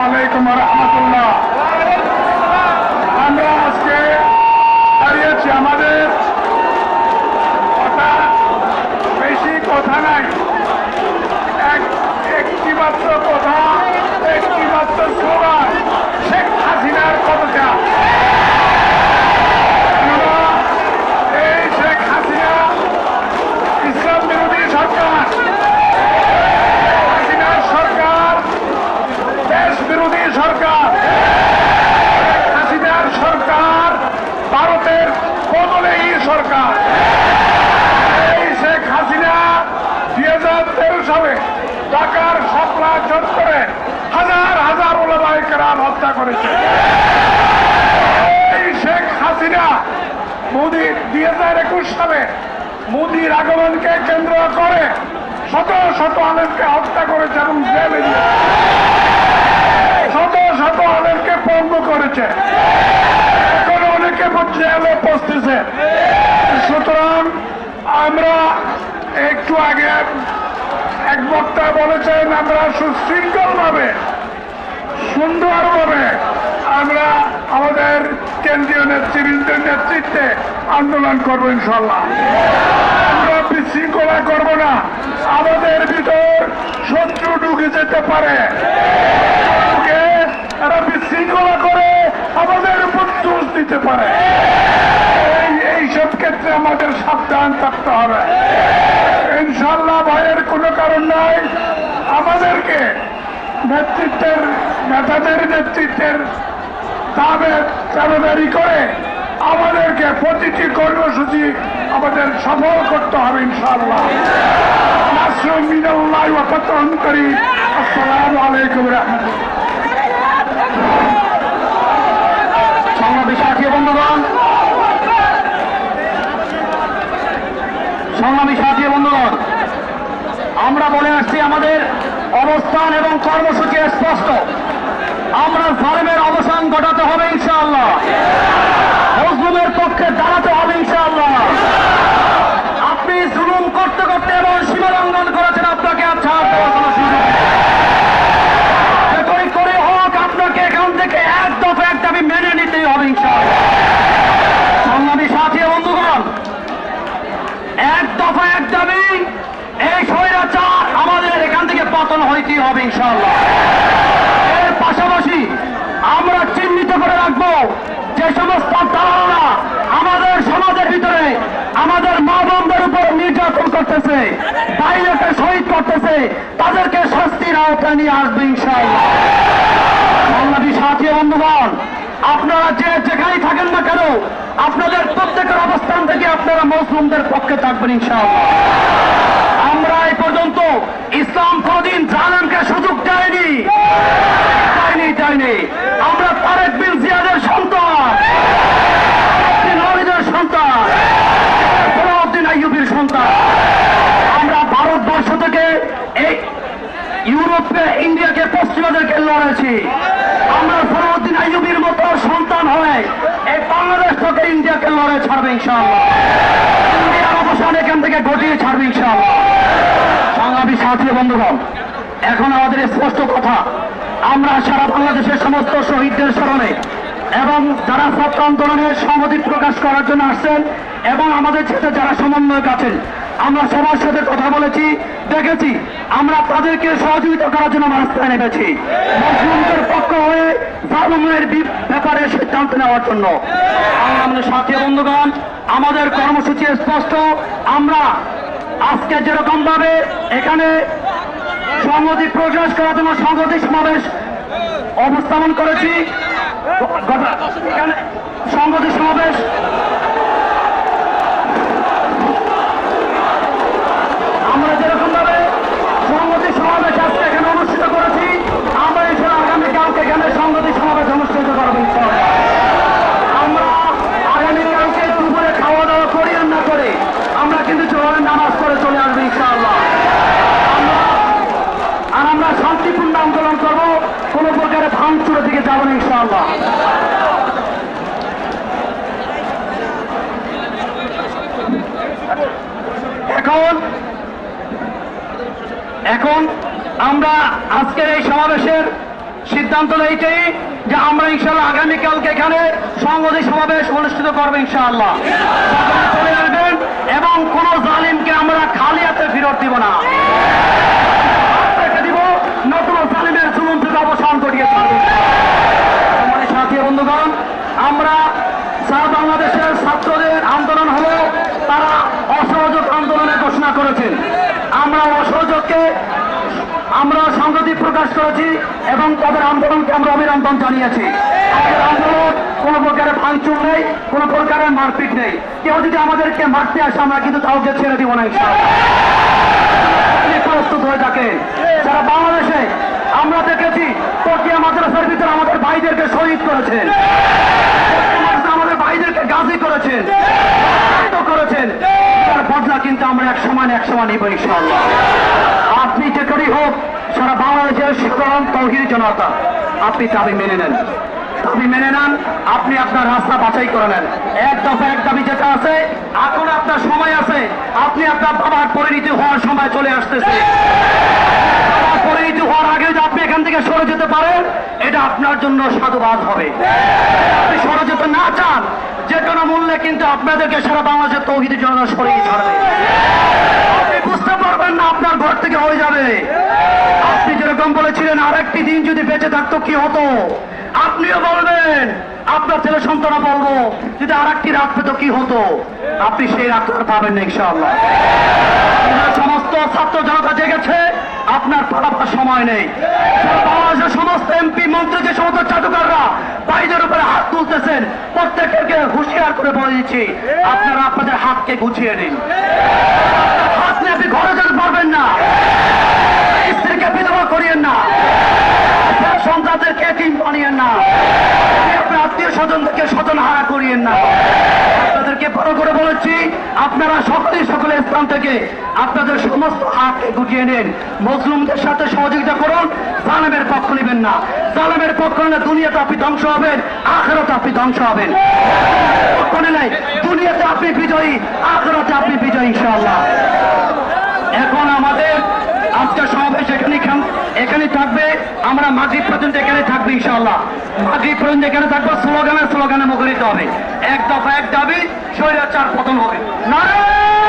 আলাইকুম রহমতুল্লাহ আমরা আজকে দাঁড়িয়েছি আমাদের কথা বেশি কথা নাই এক একটি মাত্র কথা একটি মাত্র স্লোগান শেখ হাসিনার পতাকা কেননা এই শেখ হাসিনা ইসলাম বিরোধী সরকার হাসিনার সরকার দেশ বিরোধী সরকার শেখ হাসিনার সরকার ভারতের বদলেই সরকার এই শেখ হাসিনা দুই হাজার তেরো সালে ঢাকার সাপলা চত্বরে হাজার হাজার ওলামায় কেরাম হত্যা করেছে। এই শেখ হাসিনা মোদী দুই হাজার একুশ সালে মোদীর আগমনকে কেন্দ্র করে শত শত আলেমকে হত্যা করেছে এবং জেলে শত শত আলেমকে পঙ্গু করেছে। এখন অনেকে জেলে পৌঁছতেছে সুতরাং আমরা একটু আগে বক্তা বলেছেন, আমরা সুশৃঙ্খল ভাবে সুন্দরভাবে আমরা আমাদের কেন্দ্রীয় নেতৃবৃন্দের নেতৃত্বে আন্দোলন করব ইনশাল্লাহ আমরা বিশৃঙ্খলা করব না, আমাদের ভিতর শত্রু ঢুকে যেতে পারে। এরা বিশৃঙ্খলা করে আমাদের উপর দোষ দিতে পারে। এই এইসব ক্ষেত্রে আমাদের সাবধান থাকতে হবে। ইনশাল্লাহ নাই আমাদেরকে নেতৃত্বের, নেতাদের নেতৃত্বের দাবে চালুদারি করে আমাদেরকে প্রতিটি কর্মসূচি আমাদের সফল করতে হবে ইনশাআল্লাহ। নাসরুম আলাইকুম সংগ্রামী সাথী বন্ধুগণ, সংগ্রামী সাথী বন্ধুগণ, আমরা বলে আসছি আমাদের অবস্থান এবং কর্মসূচি স্পষ্ট। আমরা ফার্মের অবসান ঘটাতে হবে ইনশাআল্লাহ মজলুমের পক্ষে দাঁড়াতে হবে ইনশাআল্লাহ আপনি জুলুম করতে করতে এবং সীমালঙ্ঘন করেছেন আপনাকে আর ছাড় দেওয়ার কোনো সুযোগ নেই। যে করে করে হোক আপনাকে এখান থেকে এক দফা এক দাবি মেনে নিতেই হবে ইনশাআল্লাহ সংগ্রামী সাথী বন্ধুগণ এক দফা এক দাবি এই স্বৈরাচার আমাদের এখান থেকে পতন হবে ইনশাআল্লাহ? এর পাশাপাশি আমরা চিহ্নিত করে রাখব যে সমস্ত দালালরা আমাদের সমাজের ভিতরে আমাদের মা বোনদের উপর নির্যাতন করতেছে বাইরেকে শহীদ করতেছে, তাদেরকে শাস্তির আওতায় নিয়ে আসবে ইনশাআল্লাহ। সাথী বন্ধুগণ, আপনারা যে যেখানেই থাকেন না কেন, আপনাদের প্রত্যেকের অবস্থান থেকে আপনারা মুসলিমদের পক্ষে থাকবেন ইনশাআল্লাহ। এই পর্যন্ত ইসলাম কোনদিন জালেমকে সুযোগ দেয়নি। দেয়নি দেয়নি। আমরা তারেক বিন জিয়াদের সন্তান। নওয়াজের সন্তান। ফলাউদ্দিন আইয়ুবের সন্তান। আমরা ভারতবর্ষ থেকে এই ইউরোপে ইন্ডিয়াকে পশ্চিমাদেরকে লড়েছি। আমরা ফরউদ্দিন আইয়ুবির মতো সন্তান হয়ে এই বাংলাদেশ থেকে ইন্ডিয়াকে লড়ে ছাড়বে ইনশাআল্লাহ। ইন্ডিয়ার অবসান এখান থেকে ঘটিয়ে ছাড়বে সাথী বন্ধুগণ, এখন আমাদের স্পষ্ট কথা। আমরা সারা বাংলাদেশের সমস্ত শহীদদের স্মরণে এবং যারা ছাত্র আন্দোলনের সংহতি প্রকাশ করার জন্য আসছেন এবং আমাদের সাথে যারা সমন্বয়ক আছেন, আমরা সবার সাথে কথা বলেছি, দেখেছি, আমরা তাদেরকে সহযোগিতা করার জন্য রাস্তায় নেমেছি। মুসলিমদের পক্ষ হয়ে জালমের ব্যাপারে সিদ্ধান্ত নেওয়ার জন্য। আমাদের সাথী বন্ধুগণ, আমাদের কর্মসূচি স্পষ্ট। আমরা আজকে যেরকম ভাবে এখানে সংহতি প্রকাশ করার জন্য সংহতি সমাবেশ অবস্থাপন করেছি। সংহতি সমাবেশ আমরা যেরকম ভাবে সংহতি সমাবেশ আজকে এখানে অনুষ্ঠিত করেছি আমরা এছাড়া আগামীকালকে এখানে সংহতি সমাবেশ অনুষ্ঠিত করব ইনশাআল্লাহ। আমরা আগামীকালকে দুপুরে খাওয়া দাওয়া করি আর না করে আমরা কিন্তু জোহরের নামাজ পড়ে চলে আসব ইনশাআল্লাহ আমরা আর আমরা শান্তিপূর্ণ আন্দোলন করব কোনো প্রকারে ভাঙচুরের দিকে যাব না ইনশাআল্লাহ এখন এখন আমরা আজকের এই সমাবেশের সিদ্ধান্ত এইটাই যে আমরা ইনশাল্লাহ আগামীকালকে এখানে সংগতি সমাবেশ অনুষ্ঠিত করব ইনশাআল্লাহ। চলে আসবেন এবং কোন জালিমকে আমরা খালি হাতে ফেরত দিব না। দিব নতুন জালিমের জুলুম থেকে অবসান আমার সাথী বন্ধুগণ, আমরা সারা বাংলাদেশের ছাত্রদের আন্দোলন হলো তারা অসহযোগ আন্দোলনের ঘোষণা করেছেন আমরা অসহযোগকে আমরা সংগতি প্রকাশ করেছি এবং তাদের আন্দোলনকে আমরা অভিনন্দন জানিয়েছি। আন্দোলন কোনো প্রকারের ভাঙচুর নেই, কোনো প্রকারের মারপিট নেই। কেউ যদি আমাদেরকে মারতে আসে, আমরা কিন্তু কাউকে ছেড়ে দিব না প্রস্তুত হয়ে থাকেন। সারা বাংলাদেশে আমরা দেখেছি, পটিয়া মাদ্রাসার ভিতরে আমাদের ভাইদেরকে শহীদ করেছেন। আমাদের ভাইদেরকে গাজী করেছেন। করেছেন। তার বদলা কিন্তু আমরা এক সমান এক সমান নিব ইনশাআল্লাহ। আপনি যে করি হোক, সারা বাংলাদেশের সাধারণ তৌহিদ জনতা, আপনি দাবি মেনে নেন। দাবি মেনে নেন, আপনি আপনার রাস্তা বাছাই করে নেন। এক দফা এক দাবি যেটা আছে, এখন আপনার সময় আছে। আপনি আপনার বাবার পরিণতি হওয়ার সময় চলে আসতেছে। পরিণতি হওয়ার আগে যদি আপনি এখান থেকে সরে যেতে পারেন, এটা আপনার জন্য সাধুবাদ হবে। আপনি সরে যেতে না মূল্যে কিন্তু আপনাদেরকে সারা বাংলাদেশের তৌহিদ জনতা সরিয়ে ছাড়বে। আপনি বুঝতে পারবেন না আপনার ঘর থেকে হয়ে যাবে। আপনি যেরকম বলেছিলেন আর একটি দিন যদি বেঁচে থাকতো কি হতো? আপনিও বলবেন, আপনার ছেলে সন্তান বলব, যদি আর একটি রাত পেতো কি হতো? আপনি সেই রাত পাবেন না, ইনশাআল্লাহ। ছাত্র জনতা জেগেছে, আপনার পালাবার সময় নেই। সমস্ত এমপি, মন্ত্রী, যে সমস্ত চাটুকাররা বাইদের উপরে হাত তুলতেছেন, প্রত্যেককে হুঁশিয়ার করে বলে দিচ্ছি, আপনারা আপনাদের হাতকে গুছিয়ে নিন। হাত নিয়ে আপনি ঘরে যেতে পারবেন না। স্ত্রীকে বিধবা করিয়েন না। সন্তানদেরকে টিম বানিয়েন না। আপনি আত্মীয় স্বজনদেরকে স্বজন হারা করিয়েন না। বলেছি, আপনারা সকলেই সকলে স্থান থেকে আপনাদের সমস্ত হাত গুটিয়ে নেন। মুসলিমদের সাথে সহযোগিতা করুন, জালেমের পক্ষ নেবেন না। জালেমের পক্ষ নিলে দুনিয়াতে আপনি ধ্বংস হবেন, আখেরাতে আপনি ধ্বংস হবেন। দুনিয়াতে আপনি বিজয়ী, আখেরাতে আপনি বিজয়ী, ইনশাআল্লাহ এখন আমাদের আজকের সমাবেশ এখানে এখানে থাকবে মাগরিব পর্যন্ত এখানে থাকবে ইনশাল্লাহ মাঝি পর্যন্ত এখানে থাকব, স্লোগানের স্লোগানে মুখরিত হবে। এক দফা এক দাবি চার পতন হবে। নারায়ণ!